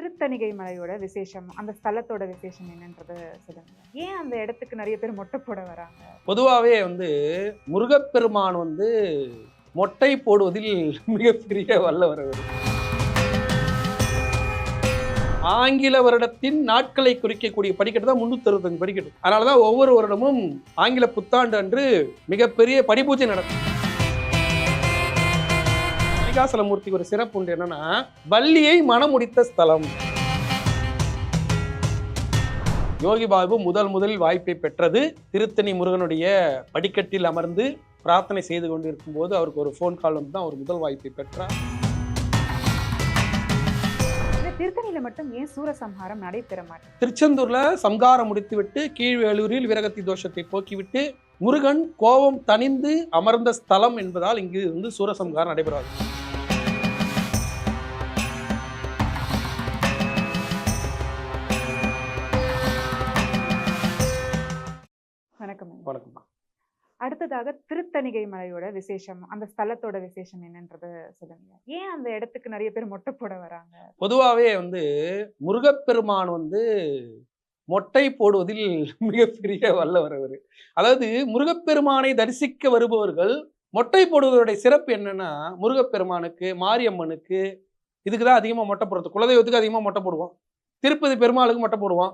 திருத்தணிகை மலையோட விசேஷம் அந்த ஸ்தலத்தோட விசேஷம் என்னன்றது சொல்லுங்க. ஏன் அந்த இடத்துக்கு நிறைய பேர் மொட்டை போட வராங்க? பொதுவாகவே வந்து முருகப்பெருமான் வந்து மொட்டை போடுவதில் மிகப்பெரிய வல்லவர் ஆங்கில வருடத்தின் நாட்களை குறிக்கக்கூடிய படிக்கட்டு தான் முன்னூத்தி அறுபத்தஞ்சு படிக்கட்டு. அதனால தான் ஒவ்வொரு வருடமும் ஆங்கில புத்தாண்டு அன்று மிகப்பெரிய படிபூஜை நடக்கும். மல்லிகாசலமூர்த்திக்கு ஒரு சிறப்பு உண்டு என்னன்னா வள்ளியை மணமுடித்த ஸ்தலம். யோகி பாபு முதல் முதலில் வாய்ப்பை பெற்றது திருத்தணி முருகனுடைய படிக்கட்டில் அமர்ந்து பிரார்த்தனை செய்து கொண்டிருக்கும் போது அவருக்கு ஒரு ஃபோன் கால் வந்து தான் அவர் முதல் வாய்ப்பை பெற்றார். திருத்தணியில மட்டும் ஏன் சூரசம்ஹாரம் நடைபெற மாட்டேங்குது? திருச்செந்தூர்ல சம்காரம் முடித்துவிட்டு கீழ்வேலூரில் விரகத்தி தோஷத்தை போக்கிவிட்டு முருகன் கோபம் தணிந்து அமர்ந்த ஸ்தலம் என்பதால் இங்கு இருந்து சூரசம்காரம் நடைபெறாது. அடுத்ததாக திருத்தணிகை மலையோட விசேஷம் அந்த ஸ்தலத்தோட விசேஷம் என்னன்றது சொல்லுங்க. ஏன் அந்த இடத்துக்கு நிறைய பேர் மொட்டை போட வராங்க? பொதுவாகவே வந்து முருகப்பெருமான் வந்து மொட்டை போடுவதில் மிகப்பெரிய வல்லவர் அவர். அதாவது முருகப்பெருமானை தரிசிக்க வருபவர்கள் மொட்டை போடுவதோடைய சிறப்பு என்னன்னா முருகப்பெருமானுக்கு மாரியம்மனுக்கு இதுக்கு தான் அதிகமாக மொட்டை போடுறது. குலதெய்வத்துக்கு அதிகமாக மொட்டை போடுவோம். திருப்பதி பெருமாளுக்கு மொட்டை போடுவோம்.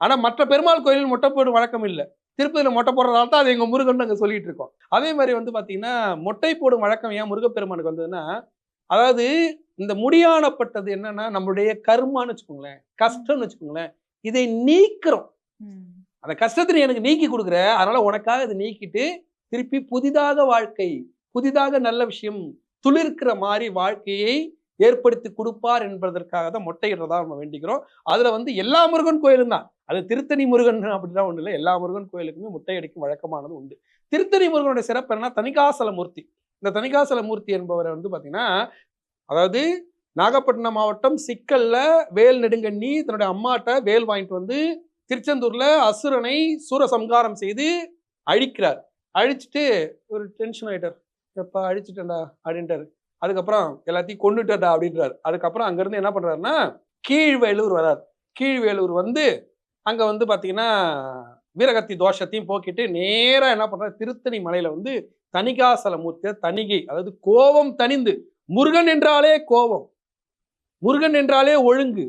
ஆனால் மற்ற பெருமாள் கோயிலில் மொட்டை போடும் வழக்கம் இல்லை. திருப்பதியில் மொட்டை போடுறதால தான் அது எங்கள் முருகன் நாங்கள் சொல்லிட்டு இருக்கோம் அதே மாதிரி வந்து பார்த்தீங்கன்னா மொட்டை போடும் வழக்கம் ஏன் முருகப்பெருமானுக்கு வந்ததுன்னா அதாவது இந்த முடியானப்பட்டது என்னன்னா நம்மளுடைய கர்மான்னு வச்சுக்கோங்களேன் கஷ்டம்னு வச்சுக்கோங்களேன் இதை நீக்கிறோம். அந்த கஷ்டத்தை எனக்கு நீக்கி கொடுக்குற அதனால உனக்காக இதை நீக்கிட்டு திருப்பி புதிதாக வாழ்க்கை புதிதாக நல்ல விஷயம் துளிர்க்கிற மாதிரி வாழ்க்கையை ஏற்படுத்தி கொடுப்பார் என்பதற்காக தான் மொட்டையிடுறதா நம்ம வேண்டிக்கிறோம். அதில் வந்து எல்லா முருகன் கோயிலும் தான். அது திருத்தணி முருகன் அப்படிலாம் ஒன்றும் இல்லை. எல்லா முருகன் கோயிலுக்குமே முட்டையடிக்கும் வழக்கமானது உண்டு. திருத்தணி முருகனுடைய சிறப்பு என்னன்னா தணிகாசல மூர்த்தி இந்த தணிகாசல மூர்த்தி என்பவரை வந்து பார்த்தீங்கன்னா அதாவது நாகப்பட்டினம் மாவட்டம் சிக்கல்ல வேல் நெடுங்கண்ணி தன்னுடைய அம்மாட்ட வேல் வாங்கிட்டு வந்து திருச்செந்தூர்ல அசுரனை சூரசம்காரம் செய்து அழிக்கிறார். அழிச்சிட்டு ஒரு டென்ஷன் ஆயிட்டார். எப்பா அழிச்சிட்டேன்டா அப்படின்ட்டாரு. அதுக்கப்புறம் எல்லாத்தையும் கொண்டுட்டடா அப்படின்றாரு. அதுக்கப்புறம் அங்கிருந்து என்ன பண்ணுறாருன்னா கீழ்வேலூர் வரார். கீழ்வேலூர் வந்து அங்கே வந்து பார்த்தீங்கன்னா வீரகத்தி தோஷத்தையும் போக்கிட்டு நேராக என்ன பண்ணுறாரு திருத்தணி மலையில் வந்து தணிகாசலமூர்த்திய தணிகை அதாவது கோபம் தனிந்து முருகன் என்றாலே கோபம் முருகன் என்றாலே ஒழுங்கு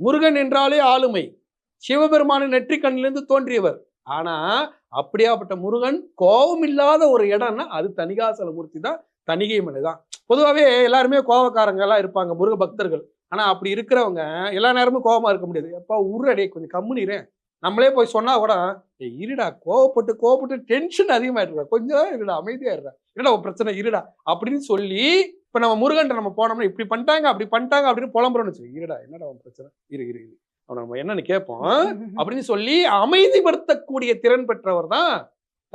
முருகன் என்றாலே ஆளுமை சிவபெருமானின் நெற்றிக்கண்ணிலிருந்து தோன்றியவர். ஆனா அப்படியாப்பட்ட முருகன் கோபம் இல்லாத ஒரு இடம்னா அது தணிகாசலமூர்த்தி தான். தணிகை மலை தான். பொதுவாகவே எல்லாருமே கோபக்காரங்க எல்லாம் இருப்பாங்க முருக பக்தர்கள். ஆனா அப்படி இருக்கிறவங்க எல்லா நேரமும் கோபமா இருக்க முடியாது. எப்பா உருடே கொஞ்சம் கம்முனிறேன் நம்மளே போய் சொன்னா கூட "ஏய், இருடா கோவப்பட்டு கோவப்பட்டு டென்ஷன் அதிகமாயிடுறா. கொஞ்சம் இருடா அமைதியாயிடுறா என்னடா உன் பிரச்சனை இருடா. அப்படின்னு சொல்லி இப்ப நம்ம முருகன் நம்ம போனோம்னா இப்படி பண்ணிட்டாங்க அப்படி பண்ணிட்டாங்க அப்படின்னு புலம்புறோம்னு வச்சு இருடா என்னடா உன் பிரச்சனை? இரு இரு இரு. அவனை நம்ம என்னன்னு கேட்போம். அப்படின்னு சொல்லி அமைதிப்படுத்தக்கூடிய திறன் பெற்றவர் தான்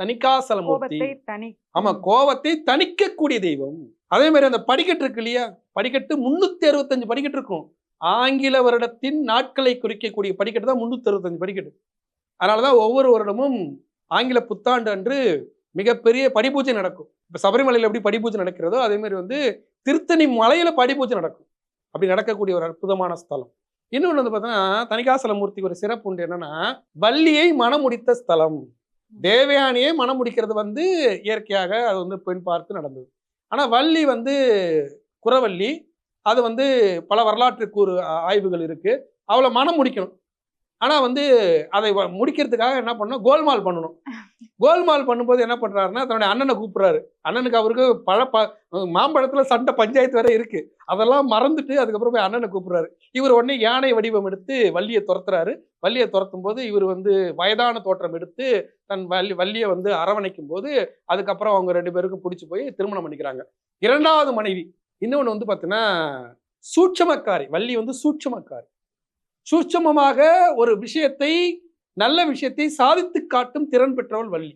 தணிகாசலமூர்த்தி கோபத்தை ஆமா கோவத்தை தணிக்கக்கூடிய தெய்வம். அதே மாதிரி அந்த படிக்கட்டு இருக்கு இல்லையா? படிக்கட்டு முன்னூத்தி அறுபத்தஞ்சு படிக்கட்டு இருக்கும். ஆங்கில வருடத்தின் நாட்களை குறிக்கக்கூடிய படிக்கட்டு தான் முன்னூத்தி அறுபத்தஞ்சு படிக்கட்டு. அதனாலதான் ஒவ்வொரு வருடமும் ஆங்கில புத்தாண்டு அன்று மிகப்பெரிய படிபூஜை நடக்கும். இப்ப சபரிமலையில எப்படி படிபூஜை நடக்கிறதோ அதே மாதிரி வந்து திருத்தணி மலையில படிபூஜை நடக்கும். அப்படி நடக்கக்கூடிய ஒரு அற்புதமான ஸ்தலம். இன்னொன்று வந்து பார்த்தீங்கன்னா தணிகாசலமூர்த்திக்கு ஒரு சிறப்பு உண்டு என்னன்னா வள்ளியை மணமுடித்த ஸ்தலம். தேவயானியே மணம் முடிக்கிறது வந்து இயற்கையாக அது வந்து பெண் பார்த்து நடந்தது. ஆனால் வள்ளி வந்து குறவள்ளி அது வந்து பல வரலாற்று கூறு ஆய்வுகள் இருக்குது அவளை மனம் முடிக்கணும். ஆனால் வந்து அதை முடிக்கிறதுக்காக என்ன பண்ணணும்? கோல்மால் பண்ணணும். கோல்மால் பண்ணும்போது என்ன பண்ணுறாருன்னா தன்னுடைய அண்ணனை கூப்பிட்றாரு. அண்ணனுக்கு அவருக்கு பழ ப மாம்பழத்துல சண்டை பஞ்சாயத்து வேற இருக்குது அதெல்லாம் மறந்துட்டு அதுக்கப்புறம் போய் அண்ணனை கூப்பிட்றாரு. இவர் உடனே யானை வடிவம் எடுத்து வள்ளியை துரத்துறாரு. வள்ளியை துரத்தும் போது இவர் வந்து வயதான தோற்றம் எடுத்து தன் வள்ளி வள்ளியை வந்து அரவணைக்கும் போது அதுக்கப்புறம் அவங்க ரெண்டு பேருக்கும் பிடிச்சி போய் திருமணம் பண்ணிக்கிறாங்க. இரண்டாவது மனைவி இன்னொன்று வந்து பார்த்தீங்கன்னா சூட்சமக்காரி. வள்ளி வந்து சூட்சமக்காரி. சூட்சமமாக ஒரு விஷயத்தை நல்ல விஷயத்தை சாதித்து காட்டும் திறன் பெற்றவள் வள்ளி.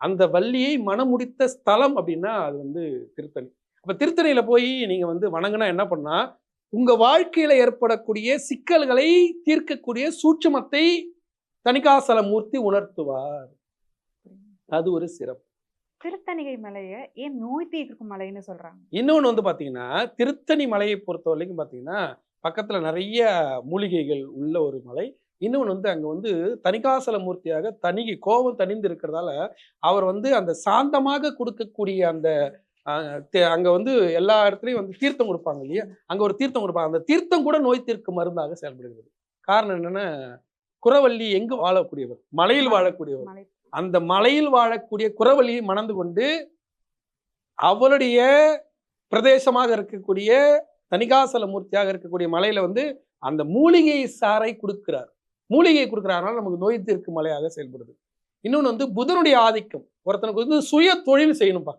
அந்த வள்ளியை மனமுடித்த ஸ்தலம் அப்படின்னா அது வந்து திருத்தணி. அப்ப திருத்தணியில போய் நீங்க வந்து வணங்கினா என்ன பண்ணா உங்க வாழ்க்கையில ஏற்படக்கூடிய சிக்கல்களை தீர்க்கக்கூடிய சூட்சுமத்தை தணிகாசல மூர்த்தி உணர்த்துவார். அது ஒரு சிறப்பு. திருத்தணிகை மலைய ஏன் நோய் தீர்க்கும் மலைன்னு சொல்றாங்க? இன்னொன்று வந்து பார்த்தீங்கன்னா திருத்தணி மலையை பொறுத்த வரைக்கும் பார்த்தீங்கன்னா பக்கத்துல நிறைய மூலிகைகள் உள்ள ஒரு மலை. இன்னொன்று வந்து அங்க வந்து தணிகாசல மூர்த்தியாக தணிகை கோபம் தணிந்து இருக்கிறதால அவர் வந்து அந்த சாந்தமாக கொடுக்கக்கூடிய அந்த அங்க வந்து எல்லா இடத்துலயும் வந்து தீர்த்தம் கொடுப்பாங்க இல்லையா? அங்க ஒரு தீர்த்தம் கொடுப்பாங்க. அந்த தீர்த்தம் கூட நோய் தீர்க்கும் மருந்தாக செயல்படுகிறது. காரணம் என்னன்னா குறவள்ளி எங்கு வாழக்கூடியவர்? மலையில் வாழக்கூடியவர். அந்த மலையில் வாழக்கூடிய குறவழியை மணந்து கொண்டு அவளுடைய பிரதேசமாக இருக்கக்கூடிய தணிகாசல மூர்த்தியாக இருக்கக்கூடிய மலையில வந்து அந்த மூலிகை சாரை கொடுக்கிறார். மூலிகை கொடுக்கிறாருனால நமக்கு நோய் தீர்க்கும் மலையாக செயல்படுது. இன்னொன்று வந்து புதனுடைய ஆதிக்கம். ஒருத்தனுக்கு வந்து சுய தொழில் செய்யணும்ப்பா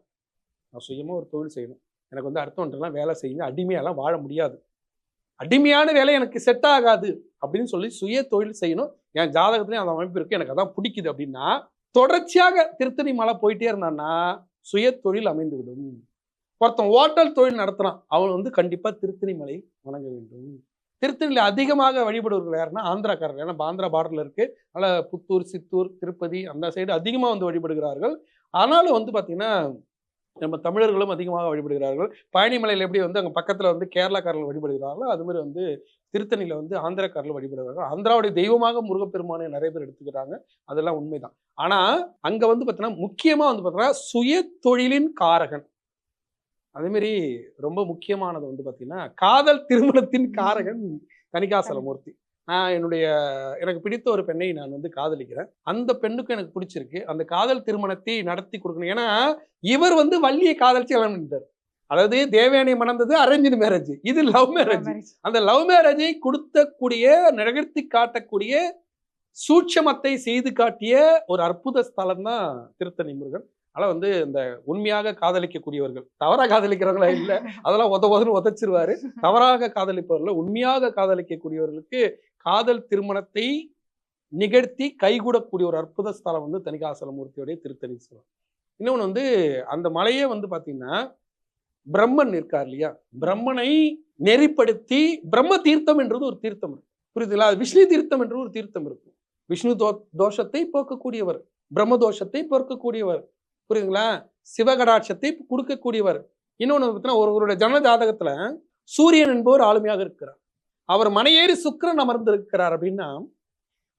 நான் சுயமாக ஒரு தொழில் செய்யணும். எனக்கு வந்து அடுத்தவன்ட்டெல்லாம் வேலை செய்யுங்க அடிமையெல்லாம் வாழ முடியாது. அடிமையான வேலை எனக்கு செட் ஆகாது அப்படின்னு சொல்லி சுய தொழில் செய்யணும். என் ஜாதகத்துலேயும் அந்த அமைப்பு இருக்குது எனக்கு அதான் பிடிக்குது அப்படின்னா தொடர்ச்சியாக திருத்தணி மலை போயிட்டே இருந்தான்னா சுய தொழில் அமைந்து விடும் ஒருத்தன் ஓட்டல் தொழில் நடத்துகிறான் அவன் வந்து கண்டிப்பாக திருத்தணிமலை வணங்க வேண்டும். திருத்தணியில் அதிகமாக வழிபடுவர்கள் யாருன்னா ஆந்திராக்காரர்கள். ஏன்னா ஆந்திரா பார்டரில் இருக்குது அதனால் புத்தூர் சித்தூர் திருப்பதி அந்த சைடு அதிகமாக வந்து வழிபடுகிறார்கள். ஆனாலும் வந்து பார்த்திங்கன்னா நம்ம தமிழர்களும் அதிகமாக வழிபடுகிறார்கள். பழனிமலையில் எப்படி வந்து அங்கே பக்கத்தில் வந்து கேரளாக்காரர்கள் வழிபடுகிறார்களோ அது மாதிரி வந்து திருத்தணியில் வந்து ஆந்திராக்காரர்கள் வழிபடுகிறார்கள். ஆந்திராவுடைய தெய்வமாக முருகப்பெருமானை நிறைய பேர் எடுத்துக்கிறாங்க. அதெல்லாம் உண்மைதான். ஆனால் அங்கே வந்து பார்த்தீங்கன்னா முக்கியமாக வந்து பார்த்தீங்கன்னா சுய தொழிலின் காரகன். அதே மாதிரி ரொம்ப முக்கியமானது வந்து பார்த்தீங்கன்னா காதல் திருமணத்தின் காரகன் தணிகாசலமூர்த்தி நான் என்னுடைய எனக்கு பிடித்த ஒரு பெண்ணை நான் வந்து காதலிக்கிறேன். அந்த பெண்ணுக்கு எனக்கு பிடிச்சிருக்கு. அந்த காதல் திருமணத்தை நடத்தி கொடுக்கணும். ஏன்னா இவர் வந்து வள்ளியை காதலிச்சு கல்யாணம் பண்ணிட்டார். அதாவது தேவயானை மணந்தது அரேஞ்சு மேரேஜ். இது லவ் மேரேஜ். அந்த லவ் மேரேஜை கொடுத்தக்கூடிய நிகழ்த்தி காட்டக்கூடிய சூட்சமத்தை செய்து காட்டிய ஒரு அற்புத ஸ்தலம் தான் திருத்தணி முருகன் அதெல்லாம் வந்து இந்த உண்மையாக காதலிக்கக்கூடியவர்கள் தவறாக காதலிக்கிறவங்களா இல்ல அதெல்லாம் உத உதன்னு உதச்சிருவாரு தவறாக காதலிப்பவர்கள் உண்மையாக காதலிக்கக்கூடியவர்களுக்கு காதல் திருமணத்தை நிகழ்த்தி கைகூடக்கூடிய ஒரு அற்புத ஸ்தலம் வந்து தணிகாசலமூர்த்தியோடைய திருத்தணீஸ்வரம் இன்னொன்று வந்து அந்த மலையே வந்து பார்த்தீங்கன்னா பிரம்மன் இருக்கார் இல்லையா? பிரம்மனை நெறிப்படுத்தி பிரம்ம தீர்த்தம் என்றது ஒரு தீர்த்தம் இருக்கு. புரியுதுங்களா? அது விஷ்ணு தீர்த்தம் என்று ஒரு தீர்த்தம் இருக்கும் விஷ்ணு தோ தோஷத்தை போக்கக்கூடியவர் பிரம்ம தோஷத்தை போக்கக்கூடியவர். புரியுதுங்களா? சிவகடாட்சத்தை கொடுக்கக்கூடியவர். இன்னொன்று பார்த்தீங்கன்னா ஒருவருடைய ஜன ஜாதகத்துல சூரியன் என்பவர் ஆளுமையாக இருக்கிறார். அவர் மனையேறி சுக்கிரன் அமர்ந்திருக்கிறார் அப்படின்னா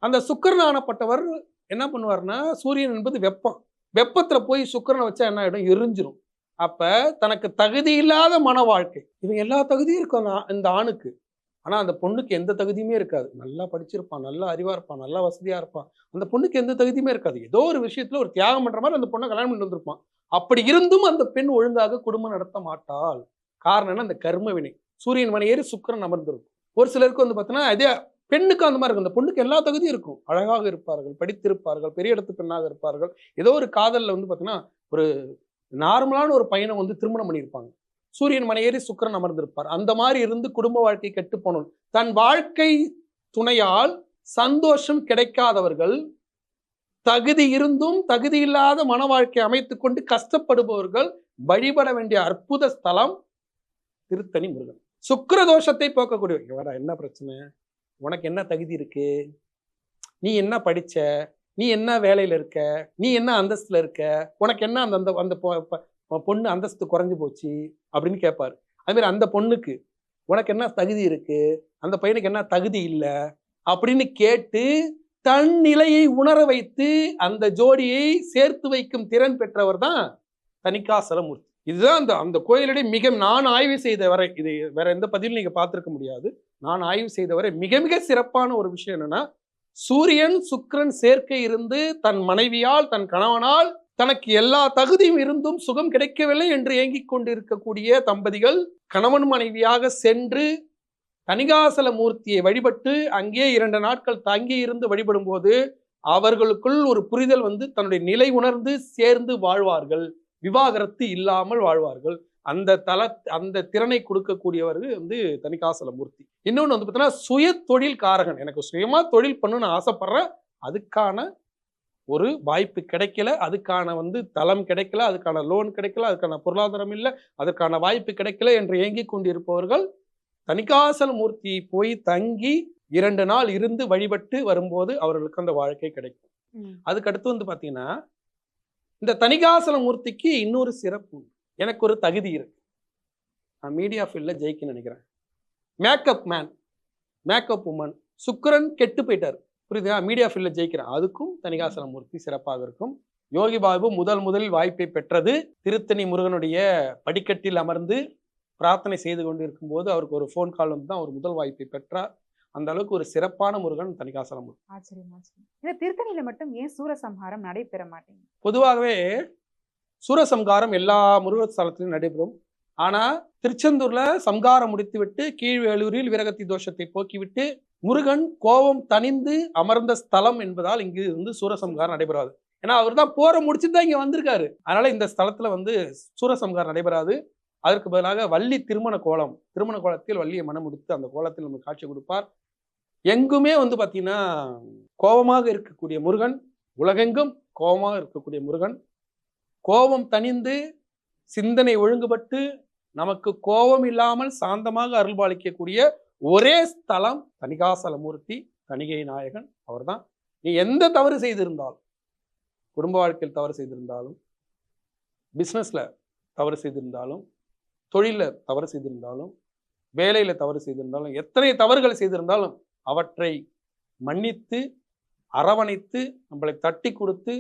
அந்த சுக்கிரன் ஆனப்பட்டவர் என்ன பண்ணுவார்னா சூரியன் என்பது வெப்பம். வெப்பத்துல போய் சுக்கிரனை வச்சா என்ன ஆகிடும் எரிஞ்சிரும். அப்ப தனக்கு தகுதி இல்லாத மன வாழ்க்கை. இவங்க எல்லா தகுதியும் இருக்கும் அந்த இந்த ஆணுக்கு. ஆனா அந்த பொண்ணுக்கு எந்த தகுதியுமே இருக்காது. நல்லா படிச்சிருப்பான் நல்லா அறிவா இருப்பான் நல்லா வசதியா இருப்பான். அந்த பொண்ணுக்கு எந்த தகுதியுமே இருக்காது. ஏதோ ஒரு விஷயத்துல ஒரு தியாகம் பண்ற மாதிரி அந்த பொண்ணை கல்யாணம் பண்ணி வந்திருப்பான். அப்படி இருந்தும் அந்த பெண் ஒழுங்காக குடும்பம் நடத்த மாட்டாள். காரணம் என்ன? அந்த கர்ம வினை. சூரியன் ஏறி சுக்கிரம் அமர்ந்திருக்கும். ஒரு சிலருக்கு வந்து பார்த்தீங்கன்னா அதே பெண்ணுக்கு அந்த மாதிரி இருக்கும். அந்த பொண்ணுக்கு எல்லா தகுதியும் இருக்கும். அழகாக இருப்பார்கள் படித்திருப்பார்கள் பெரிய இடத்து பெண்ணாக இருப்பார்கள். ஏதோ ஒரு காதல்ல வந்து பார்த்தீங்கன்னா ஒரு நார்மலான ஒரு பையனை வந்து திருமணம் பண்ணியிருப்பாங்க. சூரியன் மனையேறி சுக்கிரன் அமர்ந்திருப்பார். அந்த மாதிரி இருந்து குடும்ப வாழ்க்கை கெட்டு போனோம். தன் வாழ்க்கை துணையால் சந்தோஷம் கிடைக்காதவர்கள் தகுதி இருந்தும் தகுதி இல்லாத மன வாழ்க்கை அமைத்து கொண்டு கஷ்டப்படுபவர்கள் வழிபட வேண்டிய அற்புத ஸ்தலம் திருத்தணி முருகன். சுக்கிர தோஷத்தை போக்கக்கூடிய வேற என்ன பிரச்சனை? உனக்கு என்ன தகுதி இருக்கு? நீ என்ன படிச்ச? நீ என்ன வேலையில இருக்க? நீ என்ன அந்தஸ்துல இருக்க? உனக்கு என்ன அந்த அந்த அந்த பொண்ணு அந்தஸ்து குறைஞ்சு போச்சு அப்படின்னு கேட்பாரு அது அந்த பொண்ணுக்கு உனக்கு என்ன தகுதி இருக்கு? அந்த பையனுக்கு என்ன தகுதி இல்லை? அப்படின்னு கேட்டு தன் நிலையை உணர வைத்து அந்த ஜோடியை சேர்த்து வைக்கும் திறன் பெற்றவர் தான் தணிகாசலமூர்த்தி. இதுதான் அந்த அந்த கோயிலுடைய மிக நான் ஆய்வு செய்த வரை இது வேற எந்த பதிலும் நீங்க பார்த்துருக்க முடியாது. நான் ஆய்வு செய்த வரை மிக மிக சிறப்பான ஒரு விஷயம் என்னன்னா சூரியன் சுக்ரன் சேர்க்கை இருந்து தன் மனைவியால் தன் கணவனால் தனக்கு எல்லா தகுதியும் இருந்தும் சுகம் கிடைக்கவில்லை என்று ஏங்கிக் கொண்டிருக்கக்கூடிய தம்பதிகள் கணவன் மனைவியாக சென்று தனிகாசல மூர்த்தியை வழிபட்டு அங்கே இரண்டு நாட்கள் தங்கி இருந்து வழிபடும் போது அவர்களுக்குள் ஒரு புரிதல் வந்து தன்னுடைய நிலை உணர்ந்து சேர்ந்து வாழ்வார்கள். விவாகரத்து இல்லாமல் வாழ்வார்கள். அந்த தல அந்த திறனை கொடுக்கக்கூடியவர்கள் வந்து தனிகாசல மூர்த்தி. இன்னொன்று வந்து பார்த்தீங்கன்னா சுய தொழில் காரகன் எனக்கு சுயமா தொழில் பண்ணணும்னு ஆசைப்படுறேன். அதுக்கான ஒரு வாய்ப்பு கிடைக்கல அதுக்கான வந்து தளம் கிடைக்கல அதுக்கான லோன் கிடைக்கல அதுக்கான பொருளாதாரம் இல்லை அதற்கான வாய்ப்பு கிடைக்கல என்று ஏங்கிக் கொண்டிருப்பவர்கள் தணிகாசல மூர்த்தியை போய் தங்கி இரண்டு நாள் இருந்து வழிபட்டு வரும்போது அவர்களுக்கு அந்த வாழ்க்கை கிடைக்கும் ம். அதுக்கு அடுத்து வந்து பாத்தீங்கன்னா இந்த தணிகாசல மூர்த்திக்கு இன்னொரு சிறப்பு. எனக்கு ஒரு தகுதி இருக்கு நான் மீடியா ஃபீல்டில் ஜெயிக்க நினைக்கிறேன் மேக்கப் மேன் மேக்கப் உமன் சுக்கிரன் கெட்டு போயிட்டார் புரியுதா மீடியா ஃபீல்டில் ஜெயிக்கிறேன் அதுக்கும் தணிகாசலமூர்த்தி சிறப்பாக இருக்கும். யோகி பாபு முதல் முதலில் வாய்ப்பை பெற்றது திருத்தணி முருகனுடைய படிக்கட்டில் அமர்ந்து பிரார்த்தனை செய்து கொண்டு இருக்கும்போது அவருக்கு ஒரு ஃபோன் கால் வந்து தான் அவர் முதல் வாய்ப்பை பெற்றார். அந்த அளவுக்கு ஒரு சிறப்பான முருகன் தணிகாசலமூர்த்தி ஆச்சரியம் ஆச்சரியம். இந்த திருத்தணியில மட்டும் ஏன் சூரசம்ஹாரம் நடைபெற மாட்டேங்குது? பொதுவாகவே சூரசம்காரம் எல்லா முருகர் ஸ்தலத்திலும் நடைபெறும். ஆனா திருச்செந்தூர்ல சம்காரம் முடித்துவிட்டு கீழ்வேலூரில் விரகத்தி தோஷத்தை போக்கிவிட்டு முருகன் கோபம் தணிந்து அமர்ந்த ஸ்தலம் என்பதால் இங்கு வந்து சூரசம்ஹாரம் நடைபெறாது. ஏன்னா அவர் தான் போரை முடிச்சுட்டு தான் இங்கே வந்திருக்காரு. அதனால இந்த ஸ்தலத்தில் வந்து சூரசம்ஹாரம் நடைபெறாது. அதற்கு பதிலாக வள்ளி திருமண கோலம் திருமண கோலத்தில் வள்ளியை மனம் முடித்து அந்த கோலத்தில் நமக்கு காட்சி கொடுப்பார். எங்குமே வந்து பார்த்தீங்கன்னா கோபமாக இருக்கக்கூடிய முருகன் உலகெங்கும் கோபமாக இருக்கக்கூடிய முருகன் கோபம் தணிந்து சிந்தனை ஒழுங்குபட்டு நமக்கு கோபம் இல்லாமல் சாந்தமாக அருள்பாலிக்கக்கூடிய ஒரே ஸ்தலம் தணிகாசலமூர்த்தி தணிகை நாயகன் அவர்தான். நீ எந்த தவறு செய்திருந்தாலும் குடும்ப வாழ்க்கையில் தவறு செய்திருந்தாலும் பிஸ்னஸில் தவறு செய்திருந்தாலும் தொழில தவறு செய்திருந்தாலும் வேலையில தவறு செய்திருந்தாலும் எத்தனை தவறுகள் செய்திருந்தாலும் அவற்றை மன்னித்து அரவணைத்து நம்மளை தட்டி கொடுத்து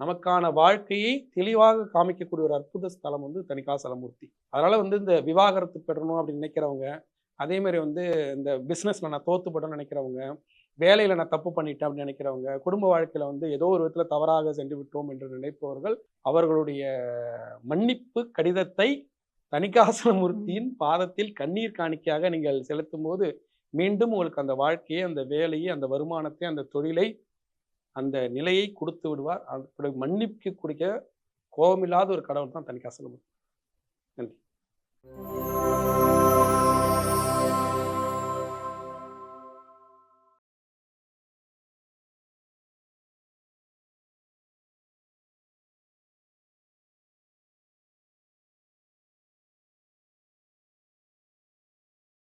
நமக்கான வாழ்க்கையை தெளிவாக காமிக்கக்கூடிய ஒரு அற்புத ஸ்தலம் வந்து தணிகாசலமூர்த்தி. அதனால் வந்து இந்த விவாகரத்து பெறணும் அப்படின்னு நினைக்கிறவங்க அதே மாதிரி வந்து இந்த பிஸ்னஸில் நான் தோத்துப்படணும்னு நினைக்கிறவங்க வேலையில் நான் தப்பு பண்ணிட்டேன் அப்படின்னு நினைக்கிறவங்க குடும்ப வாழ்க்கையில் வந்து ஏதோ ஒரு விதத்தில் தவறாக சென்று விட்டோம் என்று நினைப்பவர்கள் அவர்களுடைய மன்னிப்பு கடிதத்தை தணிகாசனமூர்த்தியின் பாதத்தில் கண்ணீர் காணிக்கையாக நீங்கள் செலுத்தும் போது மீண்டும் உங்களுக்கு அந்த வாழ்க்கையை அந்த வேலையை அந்த வருமானத்தை அந்த தொழிலை அந்த நிலையை கொடுத்து விடுவார். அப்படி மன்னிப்பு கொடுக்க கோபமில்லாத ஒரு கடவுள் தான் தணிகாசனமூர்த்தி. நன்றி.